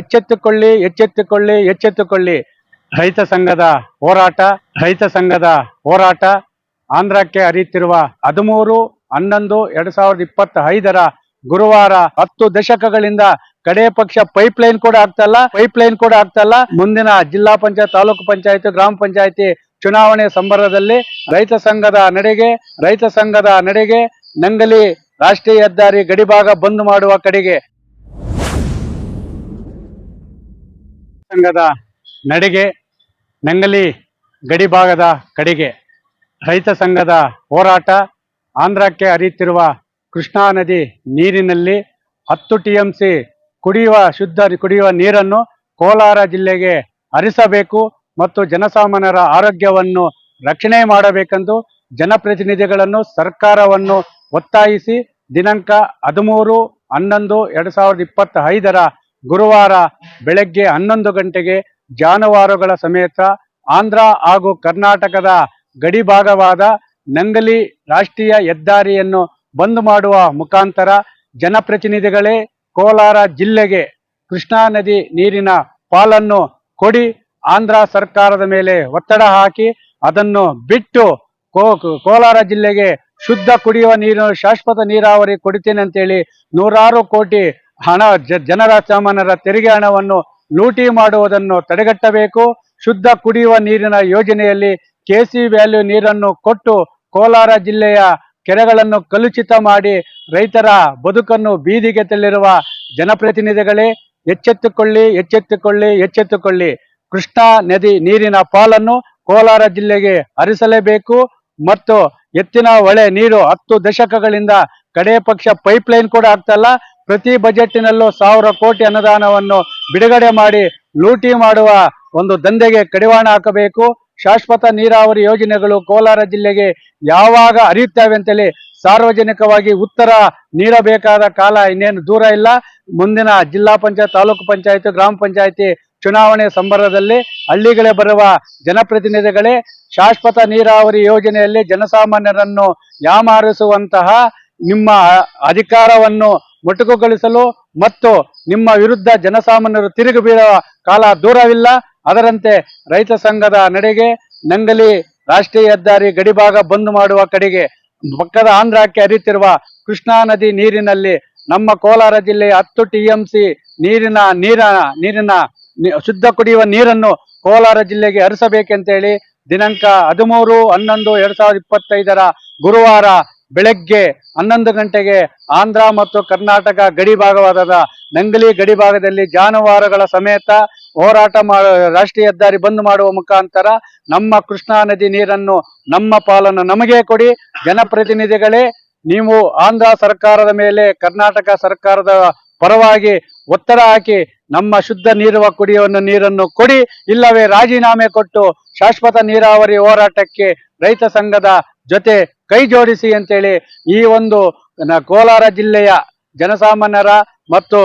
ಎಚ್ಚೆತ್ತುಕೊಳ್ಳಿ ಎಚ್ಚೆತ್ತುಕೊಳ್ಳಿ ಎಚ್ಚೆತ್ತುಕೊಳ್ಳಿ. ರೈತ ಸಂಘದ ಹೋರಾಟ, ರೈತ ಸಂಘದ ಹೋರಾಟ. ಆಂಧ್ರಕ್ಕೆ ಅರಿಯುತ್ತಿರುವ ಹದಿಮೂರು, ಹನ್ನೊಂದು, ಎರಡ್ ಸಾವಿರದ ಇಪ್ಪತ್ತ ಐದರ ಗುರುವಾರ ಹತ್ತು ದಶಕಗಳಿಂದ ಕಡೆ ಪಕ್ಷ ಪೈಪ್ ಲೈನ್ ಕೂಡ ಆಗ್ತಲ್ಲ ಪೈಪ್ ಲೈನ್ ಕೂಡ ಆಗ್ತಲ್ಲ ಮುಂದಿನ ಜಿಲ್ಲಾ ಪಂಚಾಯತ್, ತಾಲೂಕು ಪಂಚಾಯತ್, ಗ್ರಾಮ ಪಂಚಾಯತಿ ಚುನಾವಣೆ ಸಂಬರದಲ್ಲಿ ರೈತ ಸಂಘದ ನಡೆಗೆ, ರೈತ ಸಂಘದ ನಡೆಗೆ, ನಂಗಲಿ ರಾಷ್ಟ್ರೀಯ ಹೆದ್ದಾರಿ ಗಡಿಭಾಗ ಬಂದ್ ಮಾಡುವ ಕಡೆಗೆ ಸಂಘದ ನಡಿಗೆ, ನಂಗಲಿ ಗಡಿಭಾಗದ ಕಡೆಗೆ ರೈತ ಸಂಘದ ಹೋರಾಟ, ಆಂಧ್ರಕ್ಕೆ ಹರಿಯುತ್ತಿರುವ ಕೃಷ್ಣಾ ನದಿ ನೀರಿನಲ್ಲಿ ಹತ್ತು ಟಿ ಎಂ ಸಿ ಕುಡಿಯುವ, ಶುದ್ಧ ಕುಡಿಯುವ ನೀರನ್ನು ಕೋಲಾರ ಜಿಲ್ಲೆಗೆ ಹರಿಸಬೇಕು ಮತ್ತು ಜನಸಾಮಾನ್ಯರ ಆರೋಗ್ಯವನ್ನು ರಕ್ಷಣೆ ಮಾಡಬೇಕೆಂದು ಜನಪ್ರತಿನಿಧಿಗಳನ್ನು ಸರ್ಕಾರವನ್ನು ಒತ್ತಾಯಿಸಿ ದಿನಾಂಕ ಹದಿಮೂರು, ಹನ್ನೊಂದು, ಎರಡ್ ಸಾವಿರದ ಇಪ್ಪತ್ತ ಐದರ ಗುರುವಾರ ಬೆಳಗ್ಗೆ ಹನ್ನೊಂದು ಗಂಟೆಗೆ ಜಾನುವಾರುಗಳ ಸಮೇತ ಆಂಧ್ರ ಹಾಗೂ ಕರ್ನಾಟಕದ ಗಡಿ ಭಾಗವಾದ ನಂಗಲಿ ರಾಷ್ಟ್ರೀಯ ಹೆದ್ದಾರಿಯನ್ನು ಬಂದ್ ಮಾಡುವ ಮುಖಾಂತರ ಜನಪ್ರತಿನಿಧಿಗಳೇ ಕೋಲಾರ ಜಿಲ್ಲೆಗೆ ಕೃಷ್ಣಾ ನದಿ ನೀರಿನ ಪಾಲನ್ನು ಕೊಡಿ, ಆಂಧ್ರ ಸರ್ಕಾರದ ಮೇಲೆ ಒತ್ತಡ ಹಾಕಿ ಅದನ್ನು ಬಿಟ್ಟು ಕೋಲಾರ ಜಿಲ್ಲೆಗೆ ಶುದ್ಧ ಕುಡಿಯುವ ನೀರು, ಶಾಶ್ವತ ನೀರಾವರಿ ಕೊಡ್ತೇನೆ ಅಂತೇಳಿ ನೂರಾರು ಕೋಟಿ ಹಣ ಜನರ ಸಾಮಾನ್ಯರ ತೆರಿಗೆ ಹಣವನ್ನು ಲೂಟಿ ಮಾಡುವುದನ್ನು ತಡೆಗಟ್ಟಬೇಕು. ಶುದ್ಧ ಕುಡಿಯುವ ನೀರಿನ ಯೋಜನೆಯಲ್ಲಿ ಕೆಸಿ ವ್ಯಾಲ್ಯೂ ನೀರನ್ನು ಕೊಟ್ಟು ಕೋಲಾರ ಜಿಲ್ಲೆಯ ಕೆರೆಗಳನ್ನು ಕಲುಷಿತ ಮಾಡಿ ರೈತರ ಬದುಕನ್ನು ಬೀದಿಗೆ ತಳ್ಳಿರುವ ಜನಪ್ರತಿನಿಧಿಗಳೇ, ಎಚ್ಚೆತ್ತುಕೊಳ್ಳಿ ಎಚ್ಚೆತ್ತುಕೊಳ್ಳಿ ಎಚ್ಚೆತ್ತುಕೊಳ್ಳಿ. ಕೃಷ್ಣಾ ನದಿ ನೀರಿನ ಪಾಲನ್ನು ಕೋಲಾರ ಜಿಲ್ಲೆಗೆ ಹರಿಸಲೇಬೇಕು. ಮತ್ತು ಎತ್ತಿನ ಹೊಳೆ ನೀರು ಹತ್ತು ದಶಕಗಳಿಂದ ಕಡೇ ಪಕ್ಷ ಪೈಪ್ಲೈನ್ ಕೂಡ ಆಗ್ತಲ್ಲ ಪ್ರತಿ ಬಜೆಟ್ನಲ್ಲೂ ಸಾವಿರ ಕೋಟಿ ಅನುದಾನವನ್ನು ಬಿಡುಗಡೆ ಮಾಡಿ ಲೂಟಿ ಮಾಡುವ ಒಂದು ದಂಧೆಗೆ ಕಡಿವಾಣ ಹಾಕಬೇಕು. ಶಾಶ್ವತ ನೀರಾವರಿ ಯೋಜನೆಗಳು ಕೋಲಾರ ಜಿಲ್ಲೆಗೆ ಯಾವಾಗ ಅರಿಯುತ್ತವೆ ಅಂತೇಳಿ ಸಾರ್ವಜನಿಕವಾಗಿ ಉತ್ತರ ನೀಡಬೇಕಾದ ಕಾಲ ಇನ್ನೇನು ದೂರ ಇಲ್ಲ. ಮುಂದಿನ ಜಿಲ್ಲಾ ಪಂಚಾಯತ್, ತಾಲೂಕು ಪಂಚಾಯತ್, ಗ್ರಾಮ ಪಂಚಾಯತಿ ಚುನಾವಣೆ ಸಂಬರದಲ್ಲಿ ಹಳ್ಳಿಗಳೇ ಬರುವ ಜನಪ್ರತಿನಿಧಿಗಳೇ, ಶಾಶ್ವತ ನೀರಾವರಿ ಯೋಜನೆಯಲ್ಲಿ ಜನಸಾಮಾನ್ಯರನ್ನು ಯಾಮಾರಿಸುವಂತಹ ನಿಮ್ಮ ಅಧಿಕಾರವನ್ನು ಮೊಟಕುಗೊಳಿಸಲು ಮತ್ತು ನಿಮ್ಮ ವಿರುದ್ಧ ಜನಸಾಮಾನ್ಯರು ತಿರುಗಿ ಬೀಳುವ ಕಾಲ ದೂರವಿಲ್ಲ. ಅದರಂತೆ ರೈತ ಸಂಘದ ನಡೆಗೆ ನಂಗಲಿ ರಾಷ್ಟ್ರೀಯ ಹೆದ್ದಾರಿ ಗಡಿಭಾಗ ಬಂದ್ ಮಾಡುವ ಕಡೆಗೆ ಪಕ್ಕದ ಆಂಧ್ರಕ್ಕೆ ಹರಿಯುತ್ತಿರುವ ಕೃಷ್ಣಾ ನದಿ ನೀರಿನಲ್ಲಿ ನಮ್ಮ ಕೋಲಾರ ಜಿಲ್ಲೆಯ ಹತ್ತು ಟಿಎಂಸಿ ನೀರಿನ ನೀರ ನೀರಿನ ಶುದ್ಧ ಕುಡಿಯುವ ನೀರನ್ನು ಕೋಲಾರ ಜಿಲ್ಲೆಗೆ ಹರಿಸಬೇಕೆಂತೇಳಿ ದಿನಾಂಕ ಹದಿಮೂರು ಹನ್ನೊಂದು ಎರಡ್ ಸಾವಿರದ ಇಪ್ಪತ್ತೈದರ ಗುರುವಾರ ಬೆಳಗ್ಗೆ ಹನ್ನೊಂದು ಗಂಟೆಗೆ ಆಂಧ್ರ ಮತ್ತು ಕರ್ನಾಟಕ ಗಡಿ ಭಾಗವಾದ ನಂಗಲಿ ಗಡಿ ಭಾಗದಲ್ಲಿ ಜಾನುವಾರುಗಳ ಸಮೇತ ಹೋರಾಟ ರಾಷ್ಟ್ರೀಯ ಹೆದ್ದಾರಿ ಬಂದ್ ಮಾಡುವ ಮುಖಾಂತರ ನಮ್ಮ ಕೃಷ್ಣಾ ನದಿ ನೀರನ್ನು ನಮ್ಮ ಪಾಲನ್ನು ನಮಗೆ ಕೊಡಿ. ಜನಪ್ರತಿನಿಧಿಗಳೇ, ನೀವು ಆಂಧ್ರ ಸರ್ಕಾರದ ಮೇಲೆ, ಕರ್ನಾಟಕ ಸರ್ಕಾರದ ಪರವಾಗಿ ಒತ್ತಡ ಹಾಕಿ ನಮ್ಮ ಶುದ್ಧ ನೀರುವ ಕುಡಿಯುವ ನೀರನ್ನು ಕೊಡಿ, ಇಲ್ಲವೇ ರಾಜೀನಾಮೆ ಕೊಟ್ಟು ಶಾಶ್ವತ ನೀರಾವರಿ ಹೋರಾಟಕ್ಕೆ ರೈತ ಸಂಘದ ಜೊತೆ ಕೈ ಜೋಡಿಸಿ ಅಂತೇಳಿ ಈ ಒಂದು ಕೋಲಾರ ಜಿಲ್ಲೆಯ ಜನಸಾಮಾನ್ಯರ ಮತ್ತು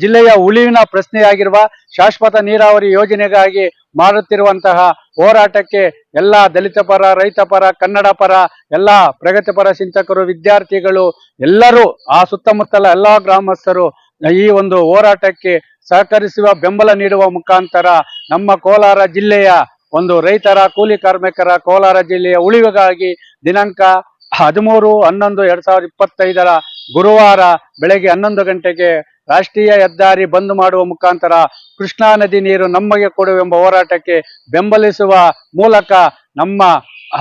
ಜಿಲ್ಲೆಯ ಉಳಿವಿನ ಪ್ರಶ್ನೆಯಾಗಿರುವ ಶಾಶ್ವತ ನೀರಾವರಿ ಯೋಜನೆಗಾಗಿ ಮಾಡುತ್ತಿರುವಂತಹ ಹೋರಾಟಕ್ಕೆ ಎಲ್ಲ ದಲಿತ ಪರ, ರೈತ ಪರ, ಕನ್ನಡ ಪರ, ಎಲ್ಲ ಪ್ರಗತಿಪರ ಚಿಂತಕರು ವಿದ್ಯಾರ್ಥಿಗಳು ಎಲ್ಲರೂ, ಆ ಸುತ್ತಮುತ್ತಲ ಎಲ್ಲ ಗ್ರಾಮಸ್ಥರು ಈ ಒಂದು ಹೋರಾಟಕ್ಕೆ ಸಹಕರಿಸುವ ಬೆಂಬಲ ನೀಡುವ ಮುಖಾಂತರ ನಮ್ಮ ಕೋಲಾರ ಜಿಲ್ಲೆಯ ಒಂದು ರೈತರ, ಕೂಲಿ ಕಾರ್ಮಿಕರ ಕೋಲಾರ ಜಿಲ್ಲೆಯ ಉಳಿವಿಗಾಗಿ ದಿನಾಂಕ ಹದಿಮೂರು, ಹನ್ನೊಂದು, ಎರಡ್ ಸಾವಿರದ ಇಪ್ಪತ್ತೈದರ ಗುರುವಾರ ಬೆಳಗ್ಗೆ ಹನ್ನೊಂದು ಗಂಟೆಗೆ ರಾಷ್ಟ್ರೀಯ ಹೆದ್ದಾರಿ ಬಂದ್ ಮಾಡುವ ಮುಖಾಂತರ ಕೃಷ್ಣಾ ನದಿ ನೀರು ನಮಗೆ ಕೊಡುವೆಂಬ ಹೋರಾಟಕ್ಕೆ ಬೆಂಬಲಿಸುವ ಮೂಲಕ ನಮ್ಮ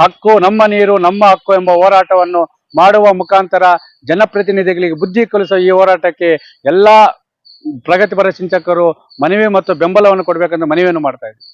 ಹಕ್ಕು, ನಮ್ಮ ನೀರು, ನಮ್ಮ ಹಕ್ಕು ಎಂಬ ಹೋರಾಟವನ್ನು ಮಾಡುವ ಮುಖಾಂತರ ಜನಪ್ರತಿನಿಧಿಗಳಿಗೆ ಬುದ್ಧಿ ಕಲಿಸುವ ಈ ಹೋರಾಟಕ್ಕೆ ಎಲ್ಲಾ ಪ್ರಗತಿಪರ ಚಿಂತಕರು ಮನವಿ ಮತ್ತು ಬೆಂಬಲವನ್ನು ಕೊಡಬೇಕೆಂದು ಮನವಿಯನ್ನು ಮಾಡ್ತಾ ಇದ್ದೀವಿ.